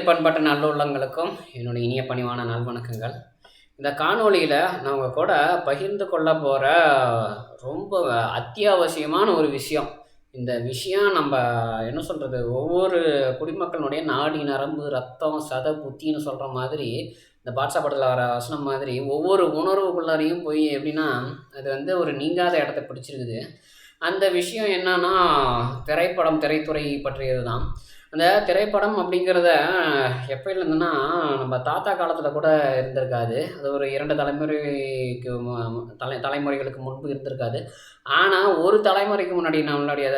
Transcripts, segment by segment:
அனைத்து பண்பாட்டு நல்லுள்ளங்களுக்கும் என்னுடைய இனிய பணிவான நல்வணக்கங்கள். இந்த காணொளியில் நான் உங்கள் கூட பகிர்ந்து கொள்ள போகிற ரொம்ப அத்தியாவசியமான ஒரு விஷயம். இந்த விஷயம் நம்ம என்ன சொல்கிறது ஒவ்வொரு குடிமக்களுடைய நாடி நரம்பு ரத்தம் சத புத்தின்னு சொல்கிற மாதிரி இந்த பாட்ஷா படத்தில் வர வசனம் மாதிரி ஒவ்வொரு உணர்வுக்குள்ளாரையும் போய் எப்படின்னா அது வந்து ஒரு நீங்காத இடத்த பிடிச்சிருக்குது. அந்த விஷயம் என்னன்னா திரைப்படம் திரைத்துறை பற்றியது தான் அந்த திரைப்படம் அப்படிங்கிறத எப்போலேருந்துன்னா நம்ம தாத்தா காலத்தில் கூட இருந்திருக்காது. அது ஒரு இரண்டு தலைமுறைக்கு மு- தலை தலைமுறைகளுக்கு முன்பு இருந்திருக்காது. ஆனால் ஒரு தலைமுறைக்கு முன்னாடி நம்மளுடைய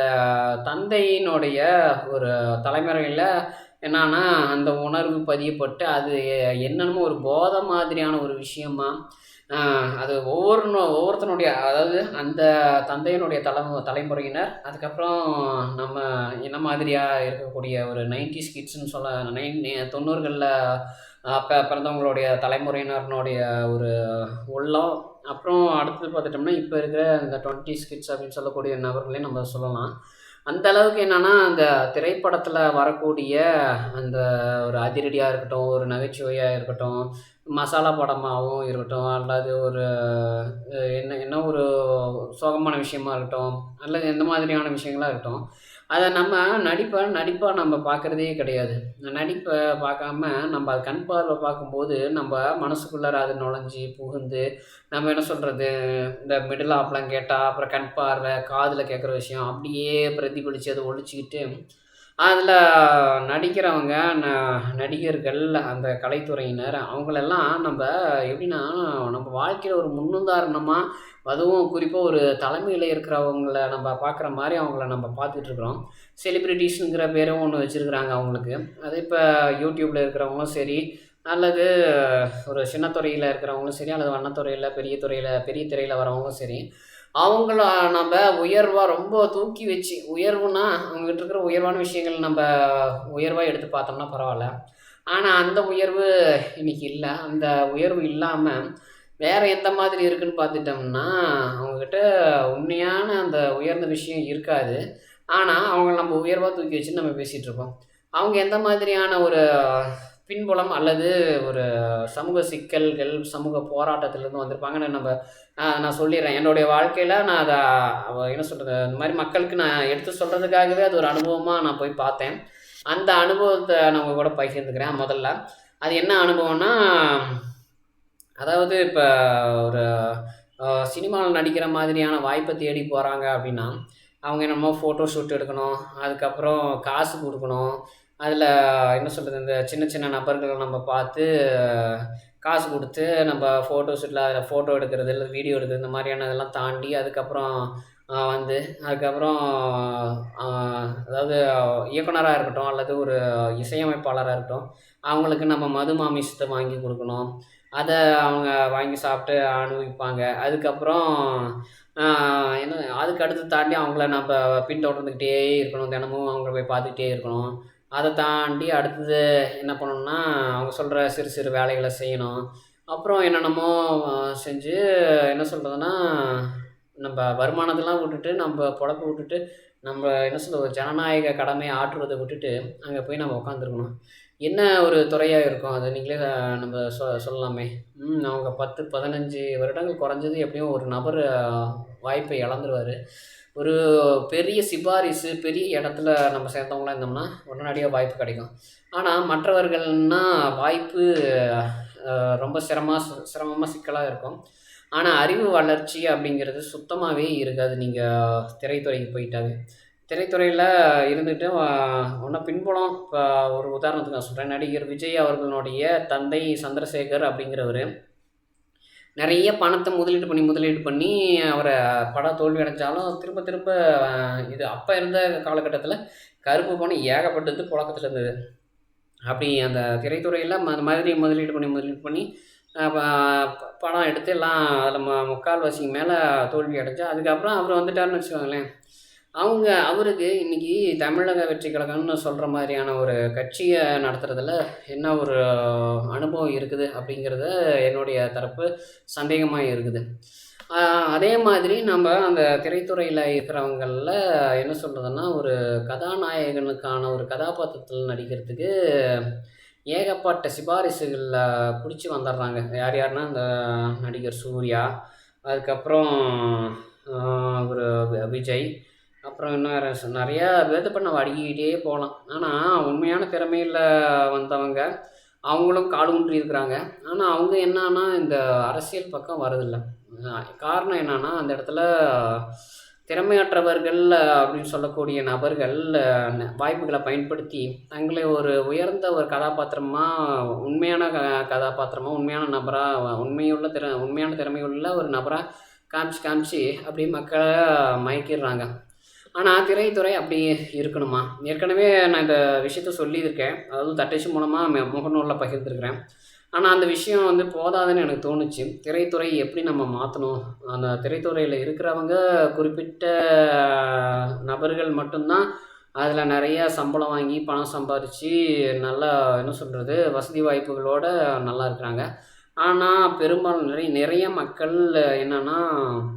தந்தையினுடைய ஒரு தலைமுறையில் என்னன்னா அந்த உணர்வு பதியப்பட்டு அது என்னென்னமோ ஒரு போதை மாதிரியான ஒரு விஷயமா அது ஒவ்வொரு ஒவ்வொருத்தனுடைய அதாவது அந்த தந்தையினுடைய தலைமு தலைமுறையினர் அதுக்கப்புறம் நம்ம என்ன மாதிரியாக இருக்கக்கூடிய ஒரு நைன்டிஸ் கிட்ஸ்னு சொல்ல நைன் தொண்ணூறுகளில் அப்போ பிறந்தவங்களுடைய தலைமுறையினருடைய ஒரு உள்ளம். அப்புறம் அடுத்தது பார்த்துட்டோம்னா இப்போ இருக்கிற இந்த டுவெண்ட்டி கிட்ஸ் அப்படின்னு சொல்லக்கூடிய நபர்களையும் நம்ம சொல்லலாம். அந்த அளவுக்கு என்னன்னா அந்த திரைப்படத்தில் வரக்கூடிய அந்த ஒரு அதிரடியாக இருக்கட்டும் ஒரு நகைச்சுவையாக இருக்கட்டும் மசாலா படமாகவும் இருக்கட்டும் அல்லது ஒரு என்ன என்ன ஒரு சோகமான விஷயமா இருக்கட்டும் அல்லது எந்த மாதிரியான விஷயங்களா இருக்கட்டும் அதை நம்ம நடிப்பை நடிப்பாக நம்ம பார்க்குறதே கிடையாது. நடிப்பை பார்க்காம நம்ம அது கண் பார்வை பார்க்கும்போது நம்ம மனசுக்குள்ளார அது நுழைஞ்சி புகுந்து நம்ம என்ன சொல்கிறது இந்த மிடில் ஆப்லாம் கேட்டால் அப்புறம் கண் பார்வை காதில் கேட்குற விஷயம் அப்படியே பிரதிபலித்து அதை ஒழிச்சிக்கிட்டு அதில் நடிக்கிறவங்க ந- நடிகர்கள் அந்த கலைத்துறையினர் அவங்களெல்லாம் நம்ம எப்படின்னா நம்ம வாழ்க்கையில் ஒரு முன்னுதாரணமாக அதுவும் குறிப்பாக ஒரு தலைமையில் இருக்கிறவங்கள நம்ம பார்க்குற மாதிரி அவங்கள நம்ம பார்த்துட்ருக்குறோம். செலிப்ரிட்டிஸுங்கிற பேரும் ஒன்று வச்சுருக்குறாங்க அவங்களுக்கு. அது இப்போ யூடியூப்பில் இருக்கிறவங்களும் சரி அல்லது ஒரு சின்ன துறையில் இருக்கிறவங்களும் சரி அல்லது வண்ணத்துறையில் பெரிய துறையில் பெரிய திரையில் வரவங்களும் சரி அவங்கள நம்ம உயர்வாக ரொம்ப தூக்கி வச்சு உயர்வுனா அவங்ககிட்ட இருக்கிற உயர்வான விஷயங்கள் நம்ம உயர்வாக எடுத்து பார்த்தோம்னா பரவாயில்ல. ஆனால் அந்த உயர்வு இன்னைக்கு இல்லை. அந்த உயர்வு இல்லாமல் வேறு எந்த மாதிரி இருக்குன்னு பார்த்துட்டோம்னா அவங்கக்கிட்ட உண்மையான அந்த உயர்ந்த விஷயம் இருக்காது. ஆனால் அவங்க நம்ம உயர்வாக தூக்கி வச்சு நம்ம பேசிகிட்ருக்கோம் அவங்க எந்த மாதிரியான ஒரு பின்புலம் அல்லது ஒரு சமூக சிக்கல்கள் சமூக போராட்டத்திலேருந்து வந்திருப்பாங்கன்னு நம்ம நான் நான் சொல்லிடுறேன். என்னுடைய வாழ்க்கையில் நான் அதை என்ன சொல்கிறது இந்த மாதிரி மக்களுக்கு நான் எடுத்து சொல்கிறதுக்காகவே அது ஒரு அனுபவமாக நான் போய் பார்த்தேன். அந்த அனுபவத்தை நான் உங்கள் கூட பகிர்ந்துக்கிறேன் முதல்ல. அது என்ன அனுபவம்னா அதாவது இப்போ ஒரு சினிமாவில் நடிக்கிற மாதிரியான வாய்ப்பை தேடி போகிறாங்க அப்படின்னா அவங்க என்னமோ ஃபோட்டோ ஷூட் எடுக்கணும் அதுக்கப்புறம் காசு கொடுக்கணும் அதில் என்ன சொல்கிறது இந்த சின்ன சின்ன நபர்களை நம்ம பார்த்து காசு கொடுத்து நம்ம ஃபோட்டோ ஷூட்டில் அதில் ஃபோட்டோ எடுக்கிறது இல்லை வீடியோ எடுக்கிறது இந்த மாதிரியான இதெல்லாம் தாண்டி அதுக்கப்புறம் வந்து அதுக்கப்புறம் அதாவது இயக்குனராக இருக்கட்டும் அல்லது ஒரு இசையமைப்பாளராக இருக்கட்டும் அவங்களுக்கு நம்ம மது மாமிசத்தை வாங்கி கொடுக்கணும். அதை அவங்க வாங்கி சாப்பிட்டு அனுபவிப்பாங்க. அதுக்கப்புறம் என்ன அதுக்கு அடுத்து தாண்டி அவங்கள நம்ம பின்தொடர்ந்துக்கிட்டே இருக்கணும். தினமும் அவங்கள போய் பார்த்துக்கிட்டே இருக்கணும். அதை தாண்டி அடுத்தது என்ன பண்ணணும்னா அவங்க சொல்கிற சிறு சிறு வேலைகளை செய்யணும். அப்புறம் என்னென்னமோ செஞ்சு என்ன சொல்கிறதுனா நம்ம வருமானத்தெல்லாம் விட்டுட்டு நம்ம பொழப்ப விட்டுட்டு நம்ம என்ன சொல்கிறது ஒரு ஜனநாயக கடமையை ஆற்றுவதை விட்டுட்டு அங்கே போய் நம்ம உட்காந்துருக்கணும் என்ன ஒரு துறையாக இருக்கும் அதை? நீங்களே நம்ம சொ சொல்லலாமே. அவங்க பத்து பதினஞ்சு வருடங்கள் குறைஞ்சது எப்படியும் ஒரு நபர் வாய்ப்பை இழந்துருவார். ஒரு பெரிய சிபாரிசு பெரிய இடத்துல நம்ம சேர்ந்தவங்களாம் இருந்தோம்னா உடனடியாக வாய்ப்பு கிடைக்கும். ஆனால் மற்றவர்கள்னால் வாய்ப்பு ரொம்ப சிரமமாக சிரமமாக சிக்கலாக இருக்கும். ஆனால் அறிவு வளர்ச்சி அப்படிங்கிறது சுத்தமாகவே இருக்காது. நீங்கள் திரைத்துறைக்கு போயிட்டாவே. திரைத்துறையில் இருந்துட்டு ஒன்றும் பின்புலம் இப்போ ஒரு உதாரணத்துக்கு நான் சொல்கிறேன் நடிகர் விஜய் அவர்களுடைய தந்தை சந்திரசேகர் அப்படிங்கிறவர் நிறைய பணத்தை முதலீடு பண்ணி முதலீடு பண்ணி அவரை படம் தோல்வி அடைஞ்சாலும் திரும்ப திரும்ப இது அப்போ இருந்த காலகட்டத்தில் கருப்பு பணம் ஏகப்பட்டது புழக்கத்தில் இருந்தது. அப்படி அந்த திரைத்துறையில் அந்த மாதிரி முதலீடு பண்ணி முதலீடு பண்ணி படம் எடுத்து எல்லாம் அதில் ம முக்கால்வாசிக்கு மேலே தோல்வி அடைஞ்சா அதுக்கப்புறம் அவர் வந்துட்டாருன்னு வச்சுக்கோங்களேன். அவங்க அவருக்கு இன்றைக்கி தமிழக வெற்றி கழகம்னு சொல்கிற மாதிரியான ஒரு கட்சியை நடத்துகிறதுல என்ன ஒரு அனுபவம் இருக்குது அப்படிங்கிறத என்னுடைய தரப்பு சந்தேகமாக இருக்குது. அதே மாதிரி நம்ம அந்த திரைத்துறையில் இருக்கிறவங்களில் என்ன சொல்கிறதுன்னா ஒரு கதாநாயகனுக்கான ஒரு கதாபாத்திரத்தில் நடிக்கிறதுக்கு ஏகப்பட்ட சிபாரிசுகளில் பிடிச்சி வந்துடுறாங்க. யார் யாருன்னா இந்த நடிகர் சூர்யா அதுக்கப்புறம் ஒரு விஜய் அப்புறம் இன்னும் நிறையா பேர்த்த பண்ண அடுக்கிக்கிட்டே போகலாம். ஆனால் உண்மையான திறமையில் வந்தவங்க அவங்களும் காடு ஊன்றி இருக்கிறாங்க. ஆனால் அவங்க என்னன்னா இந்த அரசியல் பக்கம் வரதில்லை காரணம் என்னன்னா அந்த இடத்துல திறமையற்றவர்கள் அப்படின்னு சொல்லக்கூடிய நபர்கள் வாய்ப்புகளை பயன்படுத்தி தங்களை ஒரு உயர்ந்த ஒரு கதாபாத்திரமாக உண்மையான க கதாபாத்திரமாக உண்மையான நபராக உண்மையுள்ள திற உண்மையான திறமையுள்ள ஒரு நபராக காமிச்சு காமிச்சு அப்படி மக்களை மயக்கிடுறாங்க. ஆனால் திரைத்துறை அப்படி இருக்கணுமா? ஏற்கனவே நான் இந்த விஷயத்த சொல்லியிருக்கேன். அதாவது தட்டச்சு மூலமாக முகநூலில் பகிர்ந்துருக்கிறேன். ஆனால் அந்த விஷயம் வந்து போதாதுன்னு எனக்கு தோணுச்சு. திரைத்துறை எப்படி நம்ம மாற்றணும் அந்த திரைத்துறையில் இருக்கிறவங்க குறிப்பிட்ட நபர்கள் மட்டும்தான் அதில் நிறையா சம்பளம் வாங்கி பணம் சம்பாரித்து நல்லா என்ன சொல்கிறது வசதி வாய்ப்புகளோட நல்லா இருக்கிறாங்க. ஆனால் பெரும்பாலும் நிறைய நிறைய மக்கள் என்னென்னா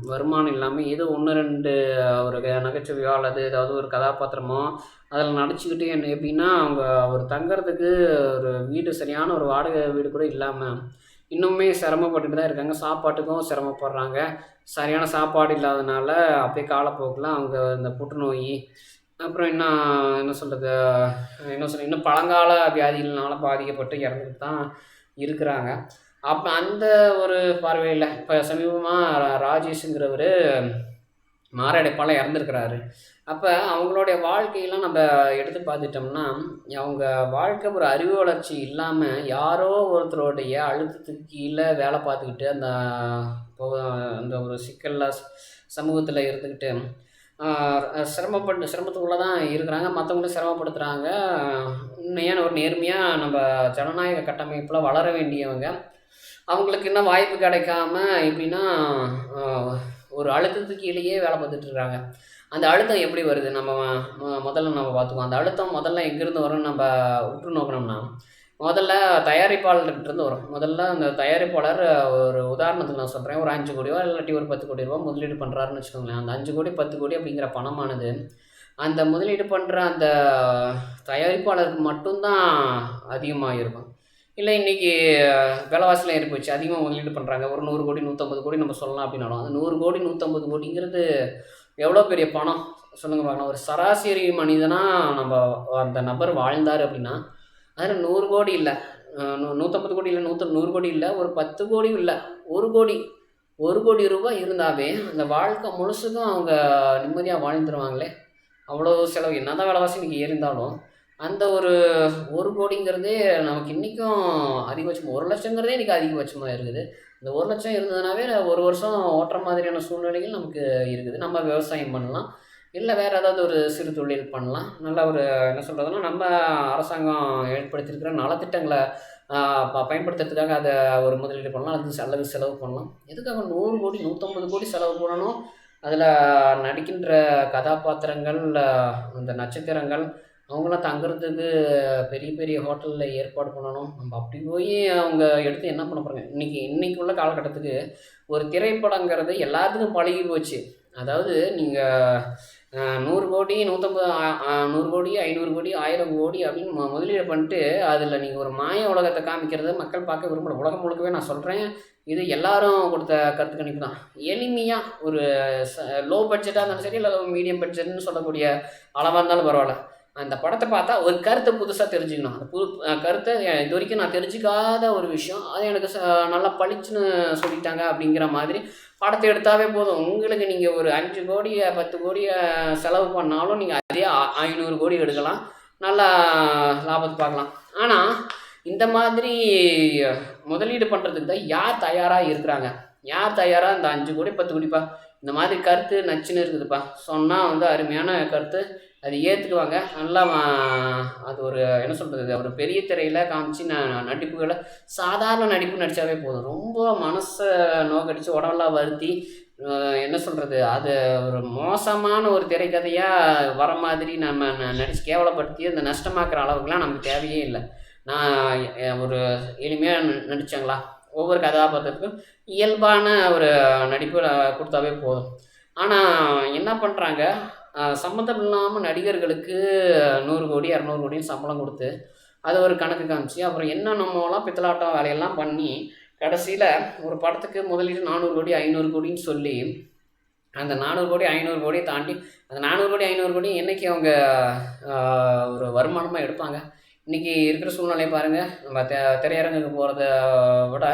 வருமானம் இல்லாமல் ஏதோ ஒன்று ரெண்டு ஒரு நகைச்சுவையோ அல்லது ஏதாவது ஒரு கதாபாத்திரமோ அதில் நடிச்சுக்கிட்டு என்ன எப்படின்னா அவங்க ஒரு தங்குறதுக்கு ஒரு வீடு சரியான ஒரு வாடகை வீடு கூட இல்லாமல் இன்னுமே சிரமப்பட்டுட்டு தான் இருக்காங்க. சாப்பாட்டுக்கும் சிரமப்படுறாங்க. சரியான சாப்பாடு இல்லாதனால அப்படியே காலப்போக்கில் அவங்க இந்த புற்றுநோய் அப்புறம் என்ன என்ன சொல்கிறது என்ன சொல்ல இன்னும் பழங்கால வியாதிகள்னால பாதிக்கப்பட்டு இறந்துட்டு தான் இருக்கிறாங்க. அப்போ அந்த ஒரு பார்வையில் இப்போ சமீபமாக ராஜேஷுங்கிறவர் மாரடைப்பால் இறந்துருக்கிறாரு. அப்போ அவங்களுடைய வாழ்க்கையெல்லாம் நம்ம எடுத்து பார்த்துட்டோம்னா அவங்க வாழ்க்கை ஒரு அறிவு வளர்ச்சி இல்லாமல் யாரோ ஒருத்தருடைய அழுத்தத்துக்கு கீழே வேலை பார்த்துக்கிட்டு அந்த அந்த ஒரு சிக்கலில் சமூகத்தில் இருந்துக்கிட்டு சிரமப்பட்டு சிரமத்துக்குள்ளே தான் இருக்கிறாங்க. மற்றவங்களும் சிரமப்படுத்துகிறாங்க உண்மையான ஒரு நேர்மையாக நம்ம ஜனநாயக கட்டமைப்பில் வளர வேண்டியவங்க. அவங்களுக்கு இன்னும் வாய்ப்பு கிடைக்காம எப்படின்னா ஒரு அழுத்தத்துக்கு கீழேயே வேலை பார்த்துட்ருக்காங்க அந்த அழுத்தம் எப்படி வருது? நம்ம முதல்ல நம்ம பார்த்துக்குவோம். அந்த அழுத்தம் முதல்ல எங்கேருந்து வரும்னு நம்ம உற்று நோக்கினோம்னா முதல்ல தயாரிப்பாளர்கிட்ட இருந்து வரும். முதல்ல அந்த தயாரிப்பாளர் ஒரு உதாரணத்துக்கு நான் சொல்கிறேன் ஒரு அஞ்சு கோடி ரூபா இல்லாட்டி ஒரு பத்து கோடி ரூபா முதலீடு பண்ணுறாருன்னு வச்சுக்கோங்களேன். அந்த அஞ்சு கோடி பத்து கோடி அப்படிங்கிற பணமானது அந்த முதலீடு பண்ணுற அந்த தயாரிப்பாளருக்கு மட்டும்தான் அதிகமாக இருக்கும் இல்லை இன்றைக்கி விலைவாசிலாம் ஏறி போச்சு. அதிகமாக முதலீடு பண்ணுறாங்க ஒரு நூறு கோடி நூற்றம்பது கோடி நம்ம சொல்லலாம் அப்படின்னாலும் அந்த நூறு கோடி நூற்றம்பது கோடிங்கிறது எவ்வளோ பெரிய பணம்? சொல்லுங்க பார்க்கலாம். ஒரு சராசரி மனிதனாக நம்ம அந்த நபர் வாழ்ந்தார் அப்படின்னா அதில் நூறு கோடி இல்லை. நூற்றம்பது கோடி இல்லை நூற்று நூறு கோடி இல்லை ஒரு பத்து கோடியும் இல்லை. ஒரு கோடி ஒரு கோடி ரூபாய் இருந்தாவே அந்த வாழ்க்கை முழுசுக்கும் அவங்க நிம்மதியாக வாழ்ந்துருவாங்களே. அவ்வளோ செலவு. என்ன தான் விலைவாசி இன்றைக்கி ஏறிந்தாலும் அந்த ஒரு ஒரு கோடிங்கிறதே நமக்கு இன்றைக்கும் அதிகபட்சம் ஒரு லட்சங்கிறதே இன்றைக்கி அதிகபட்சமாக இருக்குது. இந்த ஒரு லட்சம் இருந்ததுனாவே ஒரு வருஷம் ஓட்டுற மாதிரியான சூழ்நிலைகள் நமக்கு இருக்குது. நம்ம விவசாயம் பண்ணலாம். இல்லை வேறு ஏதாவது ஒரு சிறு தொழில் பண்ணலாம். நல்ல ஒரு என்ன சொல்கிறதுனா நம்ம அரசாங்கம் ஏற்படுத்தியிருக்கிற நலத்திட்டங்களை ப- பயன்படுத்துறதுக்காக அதை ஒரு முதலீடு பண்ணலாம். அது அல்லது செலவு பண்ணலாம். எதுக்காக நூறு கோடி நூற்றம்பது கோடி செலவு பண்ணணும்? அதில் நடிக்கின்ற கதாபாத்திரங்கள் அந்த நட்சத்திரங்கள் அவங்களாம் தங்குறதுக்கு பெரிய பெரிய ஹோட்டலில் ஏற்பாடு பண்ணணும். நம்ம அப்படி போய் அவங்க எடுத்து என்ன பண்ண போகிறாங்க இன்றைக்கி இன்றைக்கி உள்ள காலகட்டத்துக்கு ஒரு திரைப்படங்கிறது எல்லாத்துக்கும் பழகி போச்சு. அதாவது நீங்கள் நூறு கோடி நூற்றம்பது நூறு கோடி ஐநூறு கோடி ஆயிரம் கோடி அப்படின்னு முதலீடு பண்ணிட்டு அதில் நீங்கள் ஒரு மாய உலகத்தை காமிக்கிறத மக்கள் பார்க்க விரும்பல. உலகம் முழுக்கவே நான் சொல்கிறேன் இது எல்லாரும் கொடுத்த கருத்து கணிப்பு தான். எளிமையாக ஒரு லோ பட்ஜெட்டாக இருந்தாலும் சரி இல்லை மீடியம் பட்ஜெட்னு சொல்லக்கூடிய அளவாக இருந்தாலும் பரவாயில்ல. அந்த படத்தை பார்த்தா ஒரு கருத்தை புதுசாக தெரிஞ்சுக்கணும். அந்த புது கருத்தை இது வரைக்கும் நான் தெரிஞ்சுக்காத ஒரு விஷயம். அது எனக்கு ச நல்லா பளிச்சுன்னு சொல்லிட்டாங்க அப்படிங்கிற மாதிரி படத்தை எடுத்தாவே போதும். உங்களுக்கு நீங்கள் ஒரு அஞ்சு கோடியை பத்து கோடியை செலவு பண்ணாலும் நீங்கள் அதே ஆ- ஐநூறு கோடி எடுக்கலாம். நல்லா லாபத்தை பார்க்கலாம். ஆனால் இந்த மாதிரி முதலீடு பண்ணுறதுக்கு தான் யார் தயாராக இருக்கிறாங்க? யார் தயாராக இந்த அஞ்சு கோடி பத்து கோடிப்பா? இந்த மாதிரி கருத்து நச்சுன்னு இருக்குதுப்பா. சொன்னால் வந்து அருமையான கருத்து. அது ஏற்றுக்குவாங்க நல்லா அது ஒரு என்ன சொல்கிறது ஒரு பெரிய திரையில் காமிச்சு நான் நடிப்புகளை சாதாரண நடிப்பு நடித்தாவே போதும். ரொம்ப மனசை நோக்கடிச்சு உடம்பெல்லாம் வருத்தி என்ன சொல்கிறது அது ஒரு மோசமான ஒரு திரைக்கதையாக வர மாதிரி நம்ம ந- நடிச்சு கேவலப்படுத்தி அந்த நஷ்டமாக்குற அளவுக்குலாம் நமக்கு தேவையே இல்லை. நான் ஒரு எளிமையாக நடித்தாங்களா ஒவ்வொரு கதாபாத்திரத்துக்கும் இயல்பான ஒரு நடிப்பு கொடுத்தாவே போதும். ஆனால் என்ன பண்ணுறாங்க சம்மந்தம் இல்லாமல் நடிகர்களுக்கு நூறு கோடி இரநூறு கோடின்னு சம்பளம் கொடுத்து அதை ஒரு கணக்கு காமிச்சு அப்புறம் என்ன நம்மலாம் பித்தலாட்டம் வேலையெல்லாம் பண்ணி கடைசியில் ஒரு படத்துக்கு முதலீடு நானூறு கோடி ஐநூறு கோடின்னு சொல்லி அந்த நானூறு கோடி ஐநூறு கோடியை தாண்டி அந்த நானூறு கோடி ஐநூறு கோடி என்றைக்கு அவங்க ஒரு வருமானமாக எடுப்பாங்க? இன்றைக்கி இருக்கிற சூழ்நிலையை பாருங்கள் நம்ம தெ திரையரங்குக்கு போகிறத விட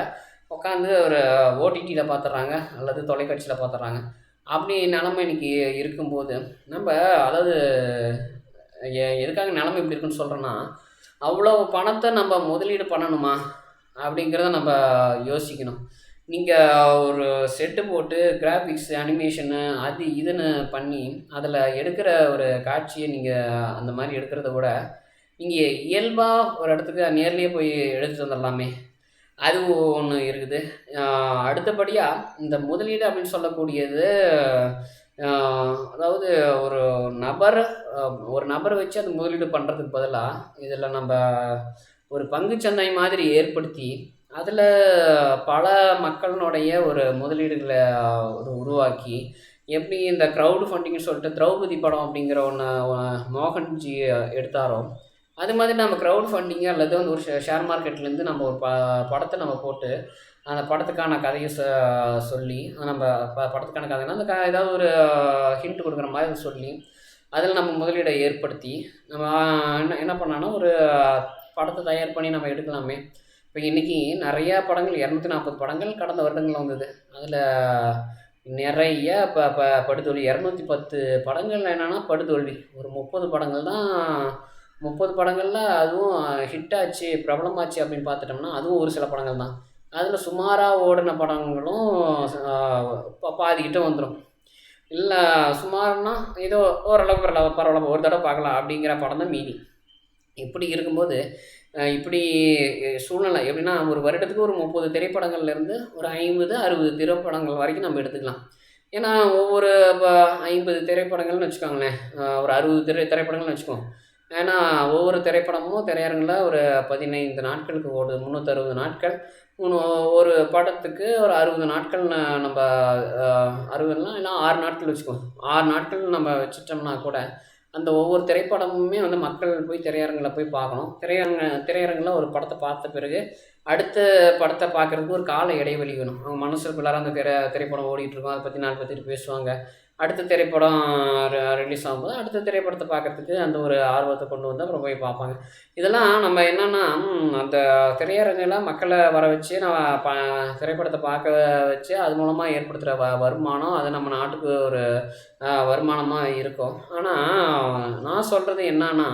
உட்காந்து ஒரு ஓடிடியில் பார்த்துட்றாங்க அல்லது தொலைக்காட்சியில் பார்த்துட்றாங்க அப்படி நிலமை இன்னைக்கு இருக்கும்போது நம்ம அதாவது எ- எதுக்காக நிலமை இப்படி இருக்குன்னு சொல்கிறேன்னா அவ்வளோ பணத்தை நம்ம முதலீடு பண்ணணுமா? அப்படிங்கிறத நம்ம யோசிக்கணும். நீங்கள் ஒரு செட்டு போட்டு கிராஃபிக்ஸ் அனிமேஷனு அது இதுன்னு பண்ணி அதில் எடுக்கிற ஒரு காட்சியை நீங்கள் அந்த மாதிரி எடுக்கிறத விட நீங்கள் இயல்பாக ஒரு இடத்துக்கு நேர்லேயே போய் எடுத்துகிட்டு வந்துடலாமே அது ஒன்று இருக்குது. அடுத்தபடியாக இந்த முதலீடு அப்படின்னு சொல்லக்கூடியது அதாவது ஒரு நபர் ஒரு நபரை வச்சு அது முதலீடு பண்ணுறதுக்கு பதிலாக இதில் நம்ம ஒரு பங்குச்சந்தை மாதிரி ஏற்படுத்தி அதில் பல மக்களினுடைய ஒரு முதலீடுகளை ஒரு உருவாக்கி எப்படி இந்த க்ரௌடு ஃபண்டிங்னு சொல்லிட்டு திரௌபதி படம் அப்படிங்கிற ஒன்று மோகன்ஜி எடுத்தாரோ அது மாதிரி நம்ம க்ரௌட் ஃபண்டிங்காக அல்லது வந்து ஒரு ஷேர் மார்க்கெட்லேருந்து நம்ம ஒரு ப படத்தை நம்ம போட்டு அந்த படத்துக்கான கதையை சொ சொல்லி நம்ம ப படத்துக்கான கதைனா அந்த க ஏதாவது ஒரு ஹிண்ட் கொடுக்குற மாதிரி சொல்லி அதில் நம்ம முதலீடை ஏற்படுத்தி நம்ம என்ன என்ன பண்ணலான்னா ஒரு படத்தை தயார் பண்ணி நம்ம எடுக்கலாமே. இப்போ இன்றைக்கி நிறையா படங்கள் இரநூத்தி நாற்பது படங்கள் கடந்த வருடங்களில் வந்தது. அதில் நிறைய இப்போ ப படுதோல்வி இரநூத்தி பத்து படங்கள் என்னென்னா படுதோல்வி. ஒரு முப்பது படங்கள் தான் முப்பது படங்களில் அதுவும் ஹிட் ஆச்சு பிரபலமாச்சு அப்படின்னு பார்த்துட்டோம்னா அதுவும் ஒரு சில படங்கள் தான். அதில் சுமாராக ஓடின படங்களும் பாதிக்கிட்டும் பாதிக்கிட்ட வந்துடும் இல்லை சுமார்னா ஏதோ ஓரளவுக்கு பரவாயில்ல பரவாயில்ல ஒரு தடவை பார்க்கலாம் அப்படிங்கிற படம் தான் மீதி. இப்படி இருக்கும்போது இப்படி சூழ்நிலை எப்படின்னா ஒரு வருடத்துக்கு ஒரு முப்பது திரைப்படங்கள்லேருந்து ஒரு ஐம்பது அறுபது திரைப்படங்கள் வரைக்கும் நம்ம எடுத்துக்கலாம். ஏன்னா ஒவ்வொரு இப்போ ஐம்பது திரைப்படங்கள்னு வச்சுக்கோங்களேன் ஒரு அறுபது திரை திரைப்படங்கள்னு வச்சுக்கோங்க ஏன்னா ஒவ்வொரு திரைப்படமும் திரையரங்கில் ஒரு பதினைந்து நாட்களுக்கு ஓடுது முந்நூற்றறுபது நாட்கள். மூணு ஒரு படத்துக்கு ஒரு அறுபது நாட்கள் நம்ம அறுபதுனா இல்லை ஆறு நாட்கள் வச்சுக்கோங்க. ஆறு நாட்கள் நம்ம வச்சுட்டோம்னா கூட அந்த ஒவ்வொரு திரைப்படமுமே வந்து மக்கள் போய் திரையரங்கில் போய் பார்க்கணும். திரையரங்க திரையரங்கில் ஒரு படத்தை பார்த்த பிறகு அடுத்த படத்தை பார்க்குறதுக்கு ஒரு கால இடைவெளி வேணும். அவங்க மனசுக்குள்ளார அந்த திரை திரைப்படம் ஓடிட்டுருக்கோம் அதை பற்றி நாலு பற்றி பேசுவாங்க. அடுத்த திரைப்படம் ரிலீஸ் ஆகும்போது அடுத்த திரைப்படத்தை பார்க்குறதுக்கு அந்த ஒரு ஆர்வத்தை கொண்டு வந்து அப்புறம் போய் பார்ப்பாங்க. இதெல்லாம் நம்ம என்னென்னா அந்த திரையரங்கெல்லாம் மக்களை வர வச்சு நம்ம ப திரைப்படத்தை பார்க்க வச்சு அது மூலமாக ஏற்படுத்துகிற வ வருமானம் அது நம்ம நாட்டுக்கு ஒரு வருமானமாக இருக்கும். ஆனால் நான் சொல்கிறது என்னன்னா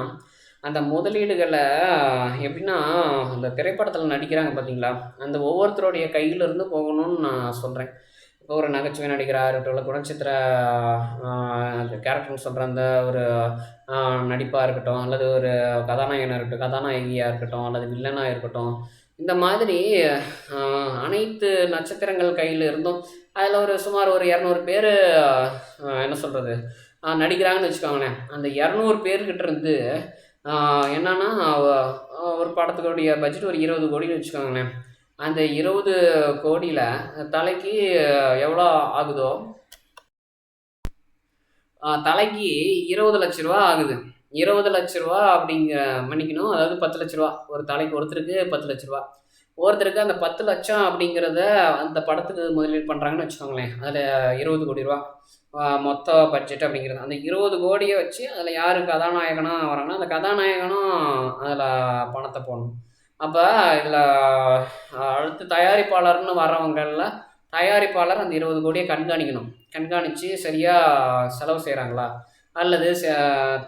அந்த முதலீடுகளை எப்படின்னா அந்த திரைப்படத்தில் நடிக்கிறாங்க பார்த்தீங்களா அந்த ஒவ்வொருத்தருடைய கையிலிருந்து போகணும்னு நான் சொல்கிறேன் ஒரு நகைச்சுவை நடிகராக இருக்கட்டும் இல்லை குணச்சித்திர கேரக்டர்னு சொல்கிற அந்த ஒரு நடிப்பாக இருக்கட்டும் அல்லது ஒரு கதாநாயகனாக இருக்கட்டும் கதாநாயகியாக இருக்கட்டும் அல்லது வில்லனாக இருக்கட்டும் இந்த மாதிரி அனைத்து நட்சத்திரங்கள் கையில் இருந்தும் அதில் ஒரு சுமார் ஒரு இரநூறு பேர் என்ன சொல்கிறது நடிக்கிறாங்கன்னு வச்சுக்கோங்களேன். அந்த இரநூறு பேர்கிட்ட இருந்து என்னன்னா ஒரு படத்துக்குடைய பட்ஜெட் ஒரு இருபது கோடின்னு வச்சுக்கோங்களேன். அந்த இருபது கோடியில் தலைக்கு எவ்வளோ ஆகுதோ? தலைக்கு இருபது லட்ச ரூபா ஆகுது. இருபது லட்ச ரூபா அப்படிங்க மன்னிக்கணும். அதாவது பத்து லட்ச ரூபா. ஒரு தலைக்கு ஒருத்தருக்கு பத்து லட்ச ரூபா. ஒருத்தருக்கு அந்த பத்து லட்சம் அப்படிங்கிறத அந்த படத்துக்கு முதலீடு பண்ணுறாங்கன்னு வச்சுக்கோங்களேன். அதில் இருபது கோடி ரூபா மொத்த பட்ஜெட் அப்படிங்கிறது. அந்த இருபது கோடியை வச்சு அதில் யார் கதாநாயகனாக வராங்கன்னா அந்த கதாநாயகனும் அதில் பணத்தை போடணும். அப்போ இதில் அடுத்து தயாரிப்பாளர்னு வரவங்களில் தயாரிப்பாளர் அந்த இருபது கோடியை கண்காணிக்கணும். கண்காணித்து சரியாக செலவு செய்கிறாங்களா அல்லது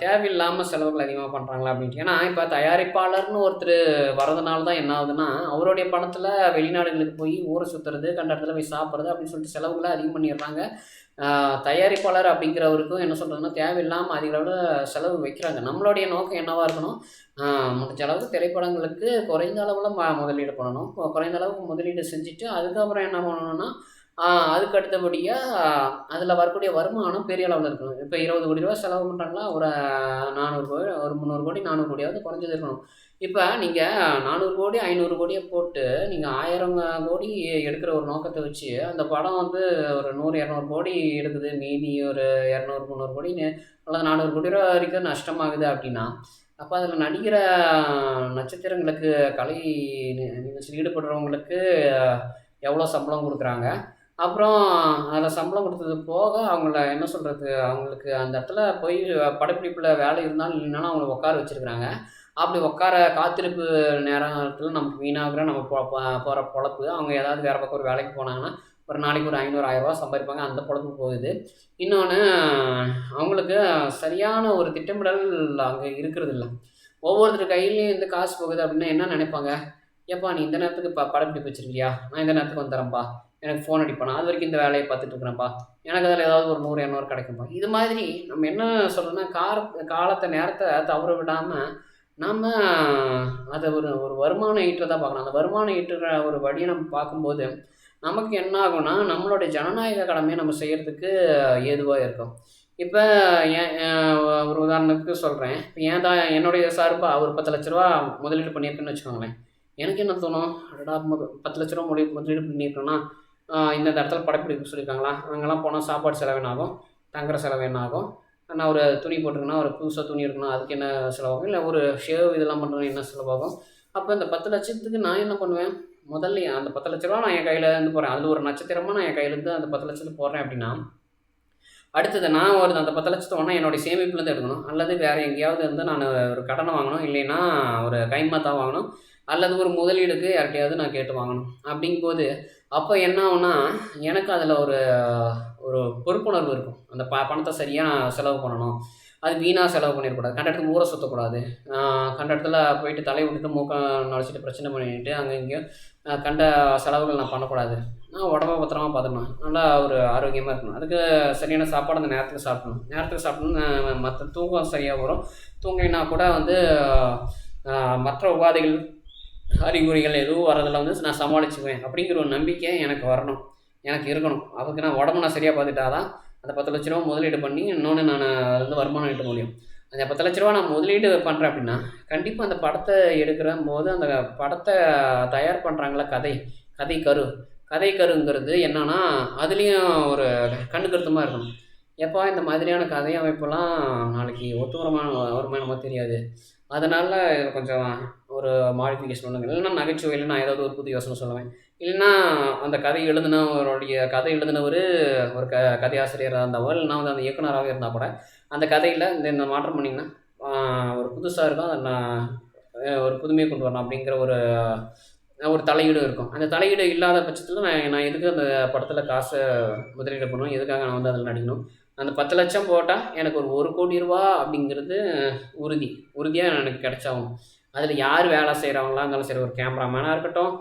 தேவையில்லாமல் செலவுகள் அதிகமாக பண்ணுறாங்களா அப்படின்ட்டு ஏன்னா இப்போ தயாரிப்பாளர்னு ஒருத்தர் வரதுனால தான் என்ன ஆகுதுன்னா அவருடைய பணத்தில் வெளிநாடுகளுக்கு போய் ஊரை சுற்றுறது கண்ட இடத்துல போய் சாப்பிட்றது அப்படின்னு சொல்லிட்டு செலவுகளை அதிகம் பண்ணிடுறாங்க. தயாரிப்பாளர் அப்படிங்கிறவருக்கும் என்ன சொல்கிறதுன்னா தேவையில்லாமல் அதிக அளவில் செலவு வைக்கிறாங்க. நம்மளுடைய நோக்கம் என்னவாக இருக்கணும்? முடிஞ்ச அளவுக்கு திரைப்படங்களுக்கு குறைந்த அளவில் ம முதலீடு பண்ணணும். குறைந்த அளவுக்கு முதலீடு செஞ்சுட்டு அதுக்கப்புறம் என்ன பண்ணணும்னா அதுக்கு அடுத்தபடியாக அதில் வரக்கூடிய வருமானம் பெரிய அளவில் இருக்கணும். இப்போ இருபது கோடி ரூபா செலவு பண்ணுறாங்களா ஒரு நானூறு கோடி ஒரு முந்நூறு கோடி நானூறு கோடியாவது குறைஞ்சது இருக்கணும். இப்போ நீங்கள் நானூறு கோடி, ஐநூறு கோடியை போட்டு, நீங்கள் ஆயிரம் கோடி எடுக்கிற ஒரு நோக்கத்தை வச்சு, அந்த படம் வந்து ஒரு நூறு இரநூறு கோடி எடுக்குது. மீதி ஒரு 200, 300 கோடின்னு அல்லது 400 கோடி ரூபா வரைக்கும் நஷ்டமாகுது அப்படின்னா அப்போ அதில் நடிக்கிற நட்சத்திரங்களுக்கு, கலை நி ஈடுபடுறவங்களுக்கு எவ்வளோ சம்பளம் கொடுக்குறாங்க? அப்புறம் அதில் சம்பளம் கொடுத்தது போக, அவங்கள என்ன சொல்கிறது அவங்களுக்கு அந்த இடத்துல போய் படப்பிடிப்பில் வேலை இருந்தாலும், இல்லைனாலும் அவங்கள உட்கார வச்சுருக்குறாங்க அப்படி உட்கார காத்திருப்பு நேரத்தில் நமக்கு வீணாகிற நம்ம போகிற பொழப்பு. அவங்க ஏதாவது வேறு பக்கம் ஒரு வேலைக்கு போனாங்கன்னா, ஒரு நாளைக்கு ஒரு 500, 1000 ரூவா சம்பாரிப்பாங்க. அந்த பொழப்பு போகுது. இன்னொன்று அவங்களுக்கு சரியான ஒரு திட்டமிடல் அங்க இருக்கிறதில்ல. ஒவ்வொருத்தர் கையிலையும் எந்த காசு போகுது அப்படின்னா என்ன நினைப்பாங்க "ஏப்பா நீ இந்த நேரத்துக்கு ப படப்பிடிப்பு வச்சிருக்கியா? நான் இந்த நேரத்துக்கு வந்துர்றேன்ப்பா. எனக்கு ஃபோன் அடிப்பானா நான் அதுவரைக்கும் இந்த வேலையை பார்த்துட்டு இருக்கிறேன்ப்பா. எனக்கு அதில் ஏதாவது ஒரு நூறு இரநூறு கிடைக்கும்பா." இது மாதிரி நம்ம என்ன சொல்கிறதுன்னா கார காலத்தை நேரத்தை தவற விடாமல் நம்ம அதை ஒரு ஒரு வருமானம் ஈட்டுறதா பார்க்கணும். அந்த வருமானம் ஈட்டுற ஒரு வழியை நம்ம பார்க்கும்போது, நமக்கு என்ன ஆகும்னா, நம்மளுடைய ஜனநாயக கடமையை நம்ம செய்கிறதுக்கு ஏதுவாக இருக்கும். இப்போ ஏன் ஒரு உதாரணத்துக்கு சொல்கிறேன் இப்போ ஏன் தான் என்னுடைய சார்பாக ஒரு பத்து லட்ச ரூபா முதலீடு பண்ணியிருக்குன்னு வச்சுக்கோங்களேன். எனக்கு என்ன தோணும்? அடடா! மு ரூ. 10,00,000 முதலீ முதலீடு பண்ணியிருக்கோன்னா இந்த இந்தந்த இடத்துல படப்பிடிப்பு சொல்லியிருக்காங்களா? அங்கெல்லாம் போனால் சாப்பாடு செலவு என்ன ஆகும்? தங்குற செலவு என்ன ஆகும்? நான் ஒரு துணி போட்டிருக்கேன்னா ஒரு புதுசாக துணி இருக்கணும் அதுக்கு என்ன செலவாகும்? இல்லை ஒரு ஷேவ் இதெல்லாம் பண்றதுக்கு என்ன செலவாகும்? அப்போ இந்த 10,00,000க்கு நான் என்ன பண்ணுவேன்? முதல்ல அந்த பத்து லட்ச ரூபா நான் என் கையில் இருந்து போகிறேன் அது ஒரு நட்சத்திரமாக நான் என் கையிலேருந்து அந்த பத்து லட்சத்துக்கு போடுறேன் அப்படின்னா அடுத்தது நான் ஒரு அந்த பத்து லட்சத்தை ஒன்றா என்னுடைய சேமிப்புலேருந்து எடுக்கணும். அல்லது வேறு எங்கேயாவது இருந்து நான் ஒரு கடனை வாங்கணும். இல்லைன்னா ஒரு கைமாத்தாக வாங்கணும். அல்லது ஒரு முதலீடுக்கு யார்கிட்டையாவது நான் கேட்டு வாங்கணும். அப்படிங்கும்போது அப்போ என்ன ஆகும்னா, எனக்கு அதில் ஒரு ஒரு பொறுப்புணர்வு இருக்கும். அந்த ப பணத்தை சரியாக நான் செலவு பண்ணணும். அது வீணாக செலவு பண்ணிடக்கூடாது கண்ட இடத்துக்கு ஊரை சுத்தக்கூடாது. கண்ட இடத்துல போயிட்டு தலை விட்டுட்டு, மூக்க நடிச்சிட்டு பிரச்சனை பண்ணிட்டு, அங்கே இங்கேயும் கண்ட செலவுகள் நான் பண்ணக்கூடாது. நான் உடம்ப பத்திரமா பார்த்துக்கணும். நல்லா ஒரு ஆரோக்கியமாக இருக்கணும். அதுக்கு சரியான சாப்பாடு அந்த நேரத்துக்கு சாப்பிடணும். நேரத்துக்கு சாப்பிடணும் மற்ற தூக்கம் சரியாக வரும். தூங்கலைன்னா கூட வந்து மற்ற உபாதைகள், அறிகுறிகள் எதுவும் வரதில் வந்து நான் சமாளிச்சுக்குவேன். அப்படிங்கிற ஒரு நம்பிக்கை எனக்கு வரணும். எனக்கு இருக்கணும். அதுக்கு நான் உடம்பு நான் சரியாக பார்த்துட்டா தான், அந்த பத்து லட்ச ரூபா முதலீடு பண்ணி, இன்னொன்று நான் அதுலேருந்து வருமானம் ஈட்ட முடியும். அந்த பத்து லட்ச ரூபா நான் முதலீடு பண்ணுறேன் அப்படின்னா கண்டிப்பாக அந்த படத்த எடுக்கிறம்போது, அந்த படத்தை தயார் பண்ணுறாங்களா கதை, கதை கரு. கதை கருங்கிறது என்னன்னா, அதுலேயும் ஒரு கண்ணு கருத்துமா இருக்கணும். எப்பா இந்த மாதிரியான கதை அமைப்புலாம் நாளைக்கு ஒத்து வருமா வருமா தெரியாது. அதனால் கொஞ்சம் ஒரு மாடிஃபிகேஷன் பண்ணுங்க. இல்லன்னா நகைச்சுவையில் நான் ஏதாவது ஒரு புது யோசனை சொல்லுவேன். இல்லைன்னா அந்த கதை எழுதினவருடைய கதை எழுதினவர் ஒரு க கதையாசிரியரா இருந்தாவோ, நான் வந்து அந்த இயக்குனராக இருந்தால் கூட, அந்த கதையில் இந்த இந்த மாற்றம் பண்ணிங்கன்னா ஒரு புதுசாக இருக்கும். அதை நான் ஒரு புதுமையை கொண்டு வரணும் அப்படிங்கிற ஒரு ஒரு தலையீடு இருக்கும். அந்த தலையீடு இல்லாத பட்சத்தில் நான் நான் எதுக்கு அந்த படத்தில் காசை முதலீடு பண்ணுவேன் எதுக்காக நான் வந்து அதில் நடிக்கணும்? அந்த பத்து லட்சம் போட்டால் எனக்கு ஒரு ஒரு கோடி ரூபா அப்படிங்கிறது உறுதி. உறுதியாக எனக்கு கிடச்சாகும் அதில் யார் வேலை செய்கிறவங்களா இருந்தாலும் சரி, ஒரு கேமராமேனாக இருக்கட்டும்,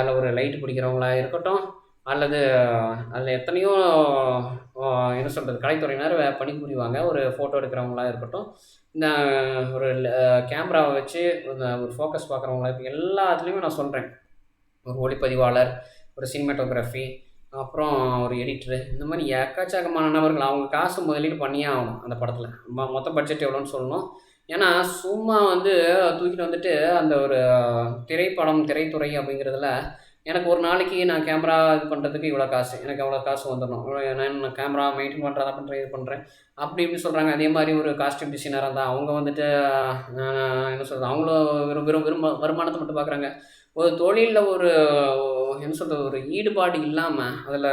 இல்லை ஒரு லைட் பிடிக்கிறவங்களா இருக்கட்டும், அல்லது அதில் எத்தனையோ என்ன சொல்கிறது கலைத்துறையினர் வே பணிபுரிவாங்க. ஒரு ஃபோட்டோ எடுக்கிறவங்களா இருக்கட்டும், இந்த ஒரு கேமராவை வச்சு இந்த ஒரு ஃபோக்கஸ் பார்க்குறவங்களா இருக்கட்டும், எல்லாத்துலேயுமே நான் சொல்கிறேன் ஒரு ஒளிப்பதிவாளர், ஒரு சினிமேட்டோகிராஃபி அப்புறம் ஒரு எடிட்டரு, இந்த மாதிரி எக்கச்சக்கமான நபர்கள் அவங்க காசு முதலீடு பண்ணியே ஆகணும் அந்த படத்தில் ம மொத்த பட்ஜெட் எவ்வளோன்னு சொல்லணும். ஏன்னா, சும்மா வந்து தூக்கிட்டு வந்துட்டு அந்த ஒரு திரைப்படம், திரைத்துறை அப்படிங்கிறதுல எனக்கு ஒரு நாளைக்கு நான் கேமரா இது பண்ணுறதுக்கு இவ்வளோ காசு. எனக்கு அவ்வளோ காசு வந்துடணும் நான் கேமரா மெயின்டைன் பண்றேன், பண்ணுறேன் இது பண்ணுறேன் அப்படி இப்படி சொல்கிறாங்க அதே மாதிரி ஒரு காஸ்டியூம் டிசைனராக இருந்தால் அவங்க வந்துட்டு என்ன சொல்கிறது அவங்களும் வெறும் வெறும் வருமானத்தை மட்டும் பார்க்குறாங்க. ஒரு தொழிலில் ஒரு என்ன சொல்கிறது ஒரு ஈடுபாடு இல்லாமல் அதில்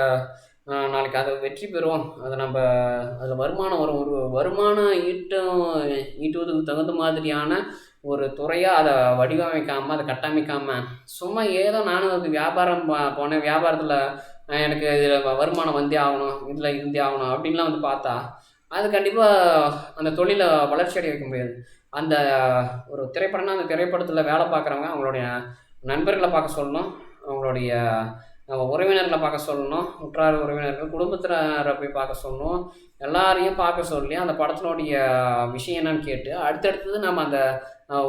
நாளைக்கு அதை வெற்றி பெறுவோம். அதை நம்ம அதில் வருமானம் வரும். ஒரு வருமானம் ஈட்டும் ஈட்டுவதுக்கு தகுந்த மாதிரியான ஒரு துறையாக அதை வடிவமைக்காமல் அதை கட்டமைக்காமல் சும்மா ஏதோ நானும் வந்து வியாபாரம் போனேன். வியாபாரத்தில் எனக்கு இதில் வருமானம் வந்தே ஆகணும். இதில் இருந்தே ஆகணும் அப்படின்லாம் வந்து பார்த்தா, அது கண்டிப்பாக அந்த தொழிலை வளர்ச்சி அடைய வைக்க முடியாது. அந்த ஒரு திரைப்படம்னா, அந்த திரைப்படத்தில் வேலை பார்க்குறவங்க, அவங்களுடைய நண்பர்களை பார்க்க சொல்லணும். அவங்களுடைய உறவினர்களை பார்க்க சொல்லணும். உற்றார் உறவினர்கள், குடும்பத்தினரை போய் பார்க்க சொல்லணும். எல்லாரையும் பார்க்க சொல்லி, அந்த படத்தினுடைய விஷயம் என்னன்னு கேட்டு, அடுத்தடுத்தது நம்ம அந்த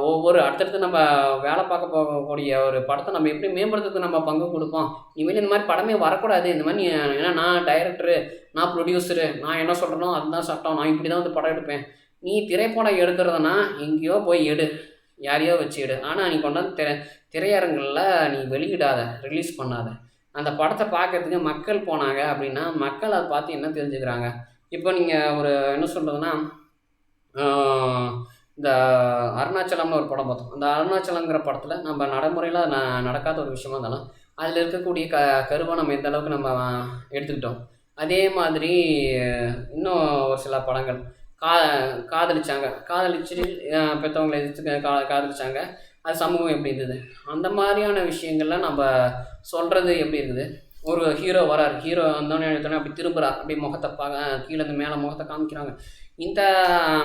ஒவ்வொரு அடுத்தடுத்து நம்ம வேலை பார்க்க போகக்கூடிய ஒரு படத்தை நம்ம எப்படி மேம்படுத்துறதுக்கு நம்ம பங்கு கொடுப்போம் இனிமேல் இந்த மாதிரி படமே வரக்கூடாது. இந்த மாரி ஏன்னா நான் டைரக்டரு, நான் ப்ரொடியூசரு, நான் என்ன சொல்கிறனோ அதுதான் சட்டம். நான் இப்படி தான் வந்து படம் எடுப்பேன். நீ திரைப்படம் எடுக்கிறதுனா, எங்கேயோ போய் எடு. யாரையோ வச்சு எடு ஆனால் நீ கொண்டாந்து திரை திரையரங்கில் நீ வெளியிடாத ரிலீஸ் பண்ணாத அந்த படத்தை பார்க்கறதுக்கு மக்கள் போனாங்க அப்படின்னா மக்கள் அதை பார்த்து என்ன தெரிஞ்சுக்கிறாங்க? இப்போ நீங்கள் ஒரு என்ன சொல்கிறதுன்னா இந்த அருணாச்சலம்னு ஒரு படம் பார்த்தோம். அந்த அருணாச்சலங்கிற படத்தில் நம்ம நடைமுறையில் ந நடக்காத ஒரு விஷயமா இருந்தாலும் அதில் இருக்கக்கூடிய க கருவை நம்ம எந்த அளவுக்கு நம்ம எடுத்துக்கிட்டோம். அதே மாதிரி இன்னும் ஒரு சில படங்கள். கா காதலிச்சாங்க. காதலிச்சுட்டு பெற்றவங்களை எதிர்த்து கா காதலிச்சாங்க. அது சமூகம் எப்படி இருந்தது? அந்த மாதிரியான விஷயங்கள்லாம் நம்ம சொல்கிறது எப்படி இருக்குது? ஒரு ஹீரோ வரார். ஹீரோ வந்தோடனே எடுத்தோடனே அப்படி திரும்புறார் அப்படி முகத்தை பார்க்க கீழே இருந்து மேலே முகத்தை காமிக்கிறாங்க. இந்த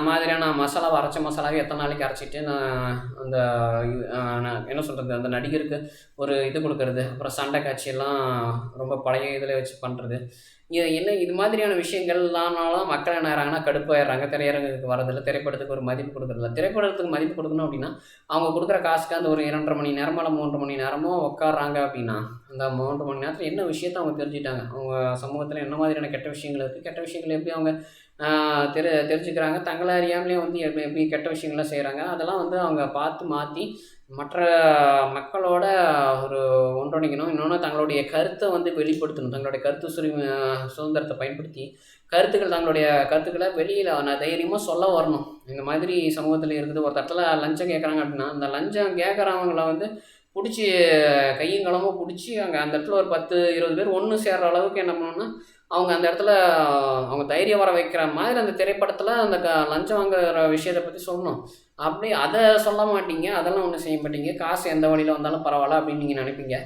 மாதிரியான மசாலாவை அரைச்ச மசாலாவை எத்தனை நாளைக்கு அரைச்சிட்டு நான் அந்த என்ன சொல்கிறது அந்த நடிகருக்கு ஒரு இது கொடுக்கறது அப்புறம் சண்டை காட்சியெல்லாம் ரொம்ப பழைய இதில் வச்சு பண்ணுறது இது என்ன இது மாதிரியான விஷயங்கள்லானாலும் மக்கள் என்ன ஆகிறாங்கன்னா கடுப்பாயிடுறாங்க திரையரங்குக்கு வரதில்லை திரைப்படத்துக்கு ஒரு மதிப்பு கொடுக்குறதில்ல. திரைப்படத்துக்கு மதிப்பு கொடுக்கணும் அப்படின்னா அவங்க கொடுக்குற காசுக்கு அந்த ஒரு இரண்டரை மணி நேரமோ இல்லை மூன்று மணி நேரமோ உட்காடுறாங்க அப்படின்னா அந்த மூன்று மணி நேரத்தில் என்ன விஷயத்தை அவங்க தெரிஞ்சுட்டாங்க அவங்க சமூகத்தில் என்ன மாதிரியான கெட்ட விஷயங்கள் இருக்குது கெட்ட விஷயங்கள் எப்படி அவங்க தெரி தெரிஞ்சுக்கிறாங்க. தங்களை அறியாமலே வந்து எப்படி எப்படி கெட்ட விஷயங்கள்லாம் செய்கிறாங்க அதெல்லாம் வந்து அவங்க பார்த்து மாற்றி மற்ற மக்களோட ஒரு ஒன்றிணைக்கணும். இன்னொன்று தங்களுடைய கருத்தை வந்து வெளிப்படுத்தணும். தங்களுடைய கருத்து சுரி சுதந்திரத்தை பயன்படுத்தி கருத்துக்கள் தங்களுடைய கருத்துக்களை வெளியில் நான் தைரியமாக சொல்ல வரணும். இந்த மாதிரி சமூகத்தில் இருக்குது. ஒரு இடத்துல லஞ்சம் கேட்குறாங்க அப்படின்னா அந்த லஞ்சம் கேட்குறவங்கள வந்து பிடிச்சி கையும் களமும் பிடிச்சி அங்கே அந்த இடத்துல ஒரு பத்து இருபது பேர் ஒன்று சேர்கிற அளவுக்கு என்ன பண்ணணும்னா அவங்க அந்த இடத்துல அவங்க தைரியம் வர வைக்கிற மாதிரி அந்த திரைப்படத்தில் அந்த க லஞ்சம் வாங்குற விஷயத்தை பற்றி சொல்லணும். அப்படி அதை சொல்ல மாட்டீங்க அதெல்லாம் ஒன்றும் செய்ய மாட்டீங்க. காசு எந்த வழியில் வந்தாலும் பரவாயில்ல அப்படின்னு நீங்கள் நினைப்பீங்க.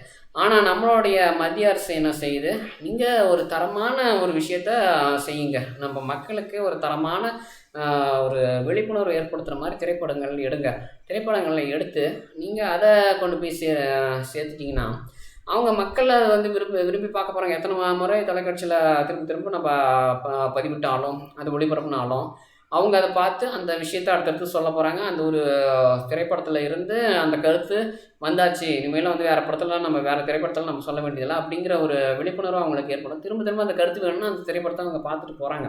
ஆனால் நம்மளுடைய மத்திய அரசு என்ன செய்யுது? நீங்கள் ஒரு தரமான ஒரு விஷயத்த செய்யுங்க. நம்ம மக்களுக்கு ஒரு தரமான ஒரு விழிப்புணர்வு ஏற்படுத்துகிற மாதிரி திரைப்படங்கள் எடுங்க. திரைப்படங்களை எடுத்து நீங்கள் அதை கொண்டு போய் சே சேர்த்துட்டிங்கன்னா அவங்க மக்கள் வந்து விரும்பி விரும்பி பார்க்க போகிறாங்க எத்தனை முறை தொலைக்காட்சியில் திரும்ப திரும்ப நம்ம ப- பதிவிட்டாலும் அது ஒளிபரப்புனாலும் அவங்க அதை பார்த்து அந்த விஷயத்தை அடுத்தடுத்து சொல்ல போகிறாங்க அந்த ஒரு திரைப்படத்தில் இருந்து அந்த கருத்து வந்தாச்சு. இனிமேல் வந்து வேறு படத்தில் நம்ம வேறு திரைப்படத்தில் நம்ம சொல்ல வேண்டியதில்லை அப்படிங்கிற ஒரு விழிப்புணர்வு அவங்களுக்கு ஏற்படும். திரும்ப திரும்ப அந்த கருத்து வேணும்னா அந்த திரைப்படத்தை அவங்க பார்த்துட்டு போகிறாங்க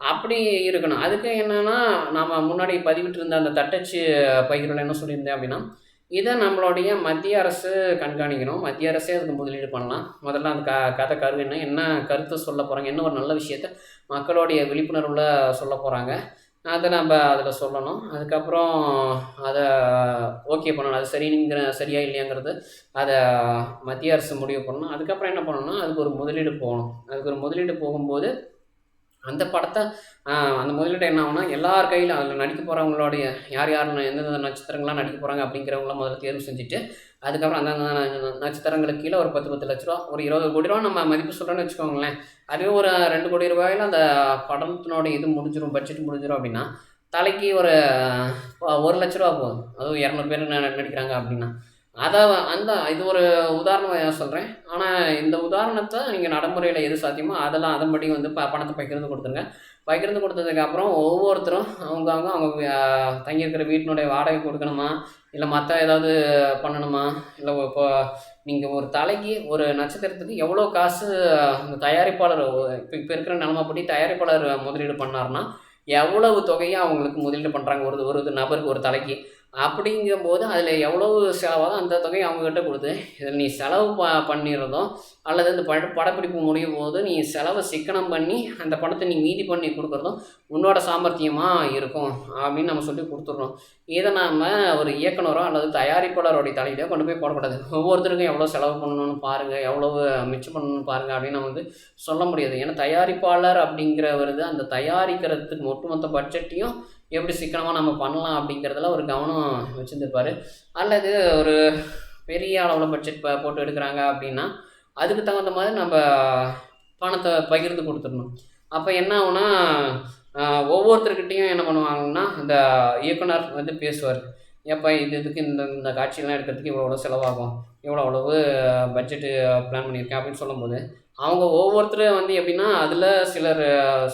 அப்படி இருக்கணும். அதுக்கு என்னென்னா நம்ம முன்னாடி பதிவிட்டிருந்த அந்த தட்டச்சு பயிர்களை என்ன சொல்லியிருந்தேன் அப்படின்னா இதை நம்மளுடைய மத்திய அரசு கண்காணிக்கணும். மத்திய அரசே அதுக்கு முதலீடு பண்ணலாம். முதல்ல அந்த க கதை கருவி என்ன என்ன கருத்தை சொல்ல போகிறாங்க என்ன ஒரு நல்ல விஷயத்த மக்களுடைய விழிப்புணர்வில் சொல்ல போகிறாங்க அதை நம்ம அதில் சொல்லணும். அதுக்கப்புறம் அதை ஓகே பண்ணணும். அது சரிங்கிற சரியா இல்லையாங்கிறது அதை மத்திய அரசு முடிவு பண்ணணும். அதுக்கப்புறம் என்ன பண்ணணும்னா அதுக்கு ஒரு முதலீடு போகணும். அதுக்கு ஒரு முதலீடு போகும்போது அந்த படத்தை அந்த முதலீடு என்ன ஆகுனா எல்லார் கையிலும் அதில் நடிக்க போகிறவங்களுடைய யார் யார் எந்தெந்த நட்சத்திரங்கள்லாம் நடிக்க போகிறாங்க அப்படிங்கிறவங்களாம் முதல்ல தேர்வு செஞ்சுட்டு அதுக்கப்புறம் அந்தந்த நட்சத்திரங்களுக்கு கீழே ஒரு பத்து பத்து லட்ச ரூபா ஒரு இருபது கோடி ரூபா நம்ம மதிப்பு சொல்கிறோன்னு வச்சுக்கோங்களேன். அதுவே ஒரு ரெண்டு கோடி ரூபாயில் அந்த படத்தினோட இது முடிஞ்சிடும் பட்ஜெட் முடிஞ்சிடும் அப்படின்னா தலைக்கு ஒரு ஒரு லட்ச ரூபா போதும். அதுவும் இரநூறு பேர் நடிக்கிறாங்க அப்படின்னா. அதை அந்த இது ஒரு உதாரணம் சொல்கிறேன் ஆனால் இந்த உதாரணத்தை நீங்கள் நடைமுறையில் எது சாத்தியமோ அதெல்லாம் அதன்படி வந்து ப பணத்தை பகிர்ந்து கொடுத்துருங்க. பகிர்ந்து கொடுத்ததுக்கப்புறம் ஒவ்வொருத்தரும் அவங்க அவங்க அவங்க தங்கியிருக்கிற வீட்டினுடைய வாடகை கொடுக்கணுமா? இல்லை மற்ற ஏதாவது பண்ணணுமா? இல்லை இப்போ நீங்கள் ஒரு தலைக்கு ஒரு நட்சத்திரத்துக்கு எவ்வளோ காசு அந்த தயாரிப்பாளர் இப்போ இப்போ இருக்கிற நிலமைப்படி தயாரிப்பாளர் முதலீடு பண்ணாருன்னா எவ்வளவு தொகையை அவங்களுக்கு முதலீடு பண்ணுறாங்க ஒரு ஒரு நபருக்கு ஒரு தலைக்கு. அப்படிங்கும்போது அதில் எவ்வளவு செலவாகும் அந்த தொகையை அவங்கக்கிட்ட கொடுத்து இதில் நீ செலவு ப பண்ணிடுறதும் அல்லது இந்த பட படப்பிடிப்பு முடியும் போது நீ செலவை சிக்கனம் பண்ணி அந்த படத்தை நீ மீதி பண்ணி கொடுக்குறதும் உன்னோட சாமர்த்தியமாக இருக்கும் அப்படின்னு நம்ம சொல்லி கொடுத்துட்றோம். இதை நாம் ஒரு இயக்குனரோ அல்லது தயாரிப்பாளருடைய தலையிலையோ கொண்டு போய் போடக்கூடாது. ஒவ்வொருத்தருக்கும் எவ்வளோ செலவு பண்ணணும்னு பாருங்கள் எவ்வளவு மிச்சம் பண்ணணும்னு பாருங்கள் அப்படின்னு நம்ம வந்து சொல்ல முடியாது. ஏன்னா தயாரிப்பாளர் அப்படிங்கிறவரது அந்த தயாரிக்கிறதுக்கு ஒட்டுமொத்த பட்ஜெட்டையும் எப்படி சிக்கனமாக நம்ம பண்ணலாம் அப்படிங்கிறதுல ஒரு கவனம் வச்சுருந்துருப்பார். அல்லது ஒரு பெரிய அளவில் பட்ஜெட் போட்டு எடுக்கிறாங்க அப்படின்னா அதுக்கு தகுந்த மாதிரி நம்ம பணத்தை பகிர்ந்து கொடுத்துடணும். அப்போ என்ன ஆகுனா ஒவ்வொருத்தர்கிட்டையும் என்ன பண்ணுவாங்கன்னா இந்த இயக்குனர் வந்து பேசுவார். ஏப்பா இது இதுக்கு இந்த இந்த காட்சியெல்லாம் எடுக்கிறதுக்கு இவ்வளோ செலவாகும். இவ்வளோ அளவு பட்ஜெட்டு பிளான் பண்ணியிருக்கேன் அப்படின்னு சொல்லும்போது அவங்க ஒவ்வொருத்தரும் வந்து எப்படின்னா அதில் சிலர்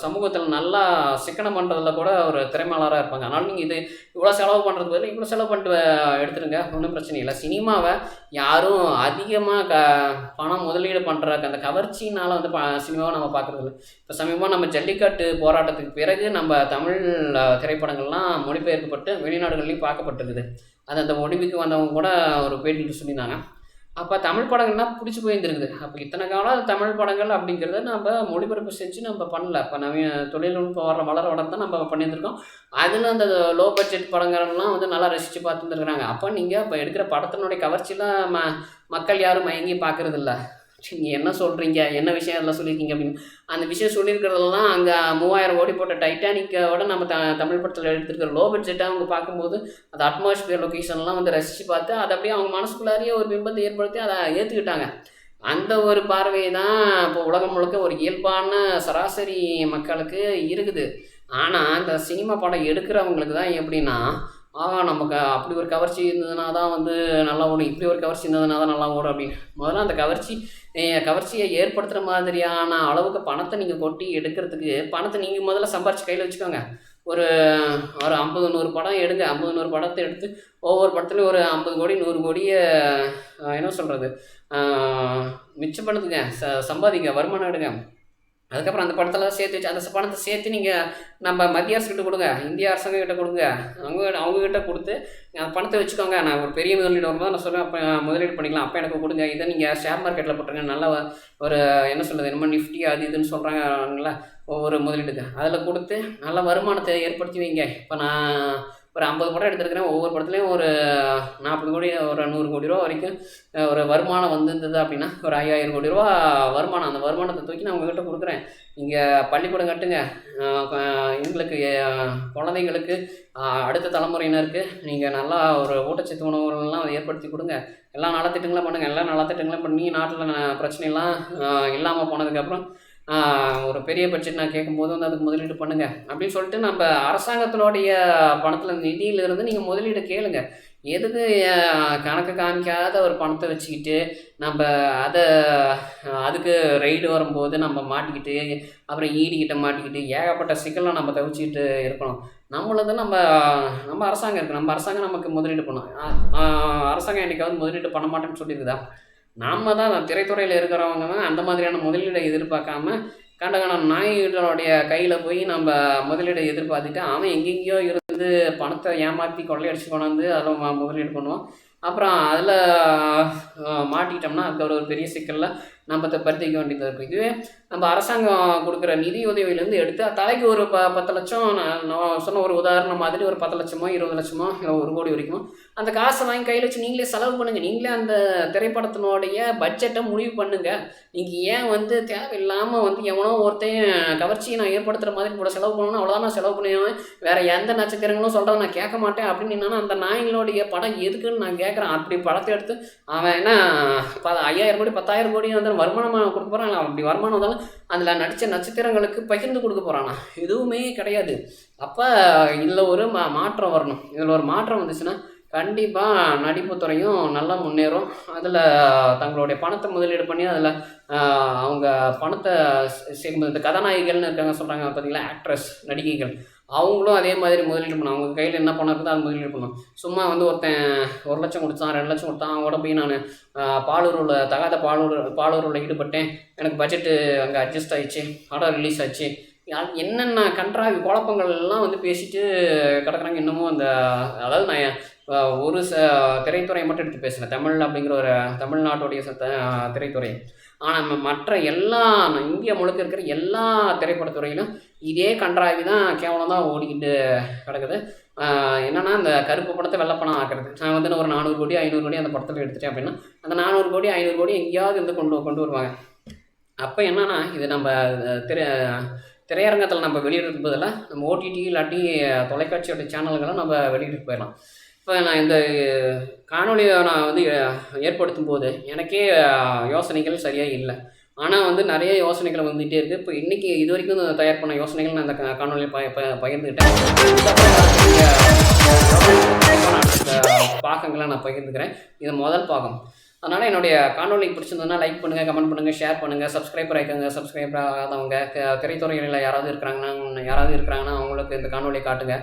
சமூகத்தில் நல்லா சிக்கனம் பண்ணுறதுல கூட ஒரு திறமையாளராக இருப்பாங்க. அதனால் நீங்கள் இது இவ்வளோ செலவு பண்ணுறது பதில் இவ்வளோ செலவு பண்ணிட்டு எடுத்துருங்க. ஒன்றும் பிரச்சனை இல்லை. சினிமாவை யாரும் அதிகமாக க பணம் முதலீடு பண்ணுற அந்த கவர்ச்சினால் வந்து ப சினிமாவை நம்ம பார்க்குறது இல்லை. இப்போ சமீபமாக நம்ம ஜல்லிக்கட்டு போராட்டத்துக்கு பிறகு நம்ம தமிழ் திரைப்படங்கள்லாம் மொழிபெயர்க்கப்பட்டு வெளிநாடுகள்லேயும் பார்க்கப்பட்டிருக்குது. அது அந்த முடிவுக்கு வந்தவங்க கூட ஒரு பேட்டியில் சொல்லியிருந்தாங்க. அப்போ தமிழ் படங்கள்லாம் பிடிச்சி போயிருந்துருக்குது. அப்போ இத்தனை காலம் தமிழ் படங்கள் அப்படிங்கிறத நம்ம மொழிபெயர்ப்பு செஞ்சு நம்ம பண்ணல. இப்போ நவீன தொழில்நுட்பம் வர வளர வளர தான் நம்ம பண்ணியிருந்திருக்கோம். அதில் அந்த லோ பட்ஜெட் படங்கள்லாம் வந்து நல்லா ரசித்து பார்த்துருக்குறாங்க அப்போ நீங்கள் இப்போ எடுக்கிற படத்தினுடைய கவர்ச்சியெலாம் ம மக்கள் யாரும் மயங்கி பார்க்குறதில்ல. நீங்கள் என்ன சொல்கிறீங்க என்ன விஷயம் அதில் சொல்லியிருக்கீங்க அப்படின்னு. அந்த விஷயம் சொல்லியிருக்கிறதெல்லாம் அங்கே மூவாயிரம் ஓடி போட்ட டைட்டானிக்கோட நம்ம த தமிழ் படத்தில் எடுத்துருக்கிற லோ பட்ஜெட்டாக அவங்க பார்க்கும்போது அந்த அட்மாஸ்பியர் லொக்கேஷன்லாம் வந்து ரசித்து பார்த்து அதை அப்படியே அவங்க மனசுக்குள்ளாரியே ஒரு பிம்பத்தை ஏற்படுத்தி அதை ஏற்றுக்கிட்டாங்க அந்த ஒரு பார்வை தான் இப்போ உலகம் முழுக்க ஒரு இயல்பான சராசரி மக்களுக்கு இருக்குது. ஆனால் இந்த சினிமா படம் எடுக்கிறவங்களுக்கு தான் எப்படின்னா ஆஹா நமக்கு அப்படி ஒரு கவர்ச்சி இருந்ததுனா தான் வந்து நல்லா ஓடும். இப்படி ஒரு கவர்ச்சி இருந்ததுனா தான் நல்லா ஓடும் அப்படின்னு. முதல்ல அந்த கவர்ச்சி கவர்ச்சியை ஏற்படுத்துகிற மாதிரியான அளவுக்கு பணத்தை நீங்கள் கொட்டி எடுக்கிறதுக்கு பணத்தை நீங்கள் முதல்ல சம்பாரிச்சு கையில் வச்சுக்கோங்க. ஒரு ஒரு ஐம்பது நூறு படம் எடுங்க. ஐம்பது நூறு படத்தை எடுத்து ஒவ்வொரு படத்துலையும் ஒரு ஐம்பது கோடி நூறு கோடியை என்ன சொல்கிறது மிச்சம் பண்ணுதுங்க. ச சம்பாதிங்க. வருமானம் எடுங்க. அதுக்கப்புறம் அந்த படத்தெல்லாம் சேர்த்து வச்சு அந்த பணத்தை சேர்த்து நீங்கள் நம்ம மத்திய அரசுக்கிட்ட கொடுங்க இந்திய அரசாங்கம் கிட்ட கொடுங்க. அவங்க அவங்கக்கிட்ட கொடுத்து அந்த பணத்தை வச்சுக்கோங்க. நான் ஒரு பெரிய முதலீடு வரும்போது நான் சொல்லுவேன் அப்போ முதலீடு பண்ணிக்கலாம். அப்போ எனக்கு கொடுங்க. இதை நீங்கள் ஷேர் மார்க்கெட்டில் போட்டுருங்க. நல்ல ஒரு என்ன சொல்கிறது என்னமோ நிஃப்டி அது இதுன்னு சொல்கிறாங்களா ஒவ்வொரு முதலீடுக்கு அதில் கொடுத்து நல்ல வருமானத்தை ஏற்படுத்தி வைங்க. இப்போ நான் ஒரு ஐம்பது படம் எடுத்திருக்கிறேன். ஒவ்வொரு படத்துலையும் ஒரு நாற்பது கோடி ஒரு நூறு கோடி ரூபா வரைக்கும் ஒரு வருமானம் வந்திருந்தது அப்படின்னா ஒரு ஐயாயிரம் கோடி ரூபா வருமானம். அந்த வருமானத்தை தூக்கி நான் உங்ககிட்ட கொடுக்குறேன். நீங்கள் பள்ளிக்கூடம் கட்டுங்க. எங்களுக்கு குழந்தைங்களுக்கு அடுத்த தலைமுறையினருக்கு நீங்கள் நல்லா ஒரு ஊட்டச்சத்து உணவுகள்லாம் ஏற்படுத்தி கொடுங்க. எல்லா நலத்திட்டங்களும் பண்ணுங்கள் எல்லா நலத்திட்டங்களும் பண்ணி நாட்டில் பிரச்சனைலாம் இல்லாமல் போனதுக்கப்புறம் ஒரு பெரிய பட்ஜெட் நான் கேட்கும்போது வந்து அதுக்கு முதலீடு பண்ணுங்க. அப்படின்னு சொல்லிட்டு நம்ம அரசாங்கத்தினுடைய பணத்தில் நிதியிலிருந்து நீங்கள் முதலீடு கேளுங்க. எதுக்கு கணக்கு காமிக்காத ஒரு பணத்தை வச்சுக்கிட்டு நம்ம அதை அதுக்கு ரைடு வரும்போது நம்ம மாட்டிக்கிட்டு அப்புறம் ஈடிக்கிட்ட மாட்டிக்கிட்டு ஏகப்பட்ட சிக்கலை நம்ம தவிச்சிக்கிட்டு இருக்கணும். நம்மளது நம்ம நம்ம அரசாங்கம் இருக்குது நம்ம அரசாங்கம் நமக்கு முதலீடு பண்ணும். அரசாங்கம் என்றைக்காவது முதலீடு பண்ண மாட்டேன்னு சொல்லியிருக்குதா நாம தான் திரைத்துறையில் இருக்கிறவங்க தான் அந்த மாதிரியான முதலீடை எதிர்பார்க்காம கண்டகான நாய்களுடைய கையில் போய் நம்ம முதலீடை எதிர்பார்த்துட்டு அவன் எங்கெங்கேயோ இருந்து பணத்தை ஏமாற்றி கொள்ளையடிச்சு கொண்டாந்து அதில் முதலீடு பண்ணுவான். அப்புறம் அதில் மாட்டிக்கிட்டோம்னா அதுக்கு ஒரு பெரிய சிக்கலில் நம்ம பருத்திக்க வேண்டியது இருக்கும் இதுவே நம்ம அரசாங்கம் கொடுக்குற நிதி உதவியிலேருந்து எடுத்து தலைக்கு ஒரு ப பத்து லட்சம் நான் சொன்ன ஒரு உதாரணம் மாதிரி ஒரு பத்து லட்சமோ இருபது லட்சமோ இல்லை ஒரு கோடி வரைக்கும் அந்த காசை வாங்கி கையில் வச்சு நீங்களே செலவு பண்ணுங்கள் நீங்களே அந்த திரைப்படத்தினுடைய பட்ஜெட்டை முடிவு பண்ணுங்கள் நீங்கள் ஏன் வந்து தேவையில்லாமல் வந்து எவனோ ஒருத்தையும் கவர்ச்சியை நான் ஏற்படுத்துகிற மாதிரி கூட செலவு பண்ணணும் அவ்வளோதான் நான் செலவு பண்ணுவேன். வேறு எந்த நட்சத்திரங்களும் சொல்கிறத நான் கேட்க மாட்டேன். அப்படின்னு அந்த நாய்களுடைய படம் எதுக்குன்னு நான் கேட்குறேன். அப்படி படத்தை எடுத்து அவன் என்ன ப ஐயாயிரம் கோடி பத்தாயிரம் கோடி வந்து வருமானமாக கொடுக்க போகிறாங்களா அப்படி வருமானம் வந்தாலும் அதில் நடித்த நட்சத்திரங்களுக்கு பகிர்ந்து கொடுக்க போகிறானா எதுவுமே கிடையாது. அப்போ இதில் ஒரு மா மாற்றம் வரணும். இதில் ஒரு மாற்றம் வந்துச்சுன்னா கண்டிப்பாக நடிப்புத்துறையும் நல்லா முன்னேறும். அதில் தங்களுடைய பணத்தை முதலீடு பண்ணி அதில் அவங்க பணத்தை சேர்க்கும்போது இந்த கதாநாயகிகள்னு இருக்காங்க சொல்கிறாங்க பார்த்தீங்களா ஆக்ட்ரஸ் நடிகைகள். அவங்களும் அதே மாதிரி முதலீடு பண்ணணும் அவங்க கையில் என்ன பணம் இருக்குதோ அது முதலீடு பண்ணணும். சும்மா வந்து ஒருத்தன் ஒரு லட்சம் கொடுத்தான் ரெண்டு லட்சம் கொடுத்தான் அவங்களோட போய் நான் பாலூரில் தகாத பாலூர் பாலூரில் ஈடுபட்டேன். எனக்கு பட்ஜெட்டு அங்கே அட்ஜஸ்ட் ஆயிடுச்சு படம் ரிலீஸ் ஆச்சு. என்னென்ன கன்றாவி குழப்பங்கள் எல்லாம் வந்து பேசிட்டு கிடக்குறாங்க இன்னமும் அந்த அதாவது நான் ஒரு ச திரைத்துறையை மட்டும் எடுத்து பேசுகிறேன் தமிழ் அப்படிங்கிற ஒரு தமிழ்நாட்டுடைய திரைத்துறை. ஆனால் மற்ற எல்லா இந்தியா முழுக்க இருக்கிற எல்லா திரைப்படத்துறையிலும் இதே கன்றாவி தான் கேவலம் தான் ஓடிக்கிட்டு கிடக்குது. என்னென்னா இந்த கருப்பு படத்தை வெள்ளப்பணம் ஆக்குறது. நான் வந்து ஒரு நானூறு கோடி ஐநூறு கோடி அந்த படத்தில் எடுத்துட்டேன் அப்படின்னா அந்த நானூறு கோடி ஐநூறு கோடி எங்கேயாவது இருந்து கொண்டு கொண்டு வருவாங்க. அப்போ என்னென்னா இது நம்ம திரை திரையரங்கத்தில் நம்ம வெளியிடுறது பதிலாக நம்ம ஓடிடி இல்லாட்டி தொலைக்காட்சியோட சேனல்களை நம்ம வெளியிட்டு போயிடலாம். இப்போ நான் இந்த காணொலியை நான் வந்து ஏற்படுத்தும் போது எனக்கே யோசனைகள் சரியாக இல்லை. ஆனால் வந்து நிறைய யோசனைகள் வந்துகிட்டே இருக்குது இப்போ இன்றைக்கி இது வரைக்கும் தயார் பண்ண யோசனைகள் நான் அந்த காணொலியில் ப ப பகிர்ந்துக்கிட்டேன் அடுத்த பாகங்களை நான் பகிர்ந்துக்கிறேன். இது முதல் பாகம். அதனால் என்னுடைய காணொலி பிடிச்சிருந்ததுன்னா லைக் பண்ணுங்கள் கமெண்ட் பண்ணுங்கள் ஷேர் பண்ணுங்கள் சப்ஸ்கிரைபர் ஆகிக்கோங்க சப்ஸ்கிரைபர் ஆகாதவங்க திரைத்துறைகளில் யாராவது இருக்கிறாங்கன்னா யாராவது இருக்கிறாங்கன்னா அவங்களுக்கு இந்த காணொலியை காட்டுங்க.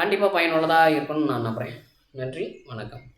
கண்டிப்பாக பயனுள்ளதாக இருக்கும்னு நான் நம்புகிறேன் நன்றி வணக்கம்.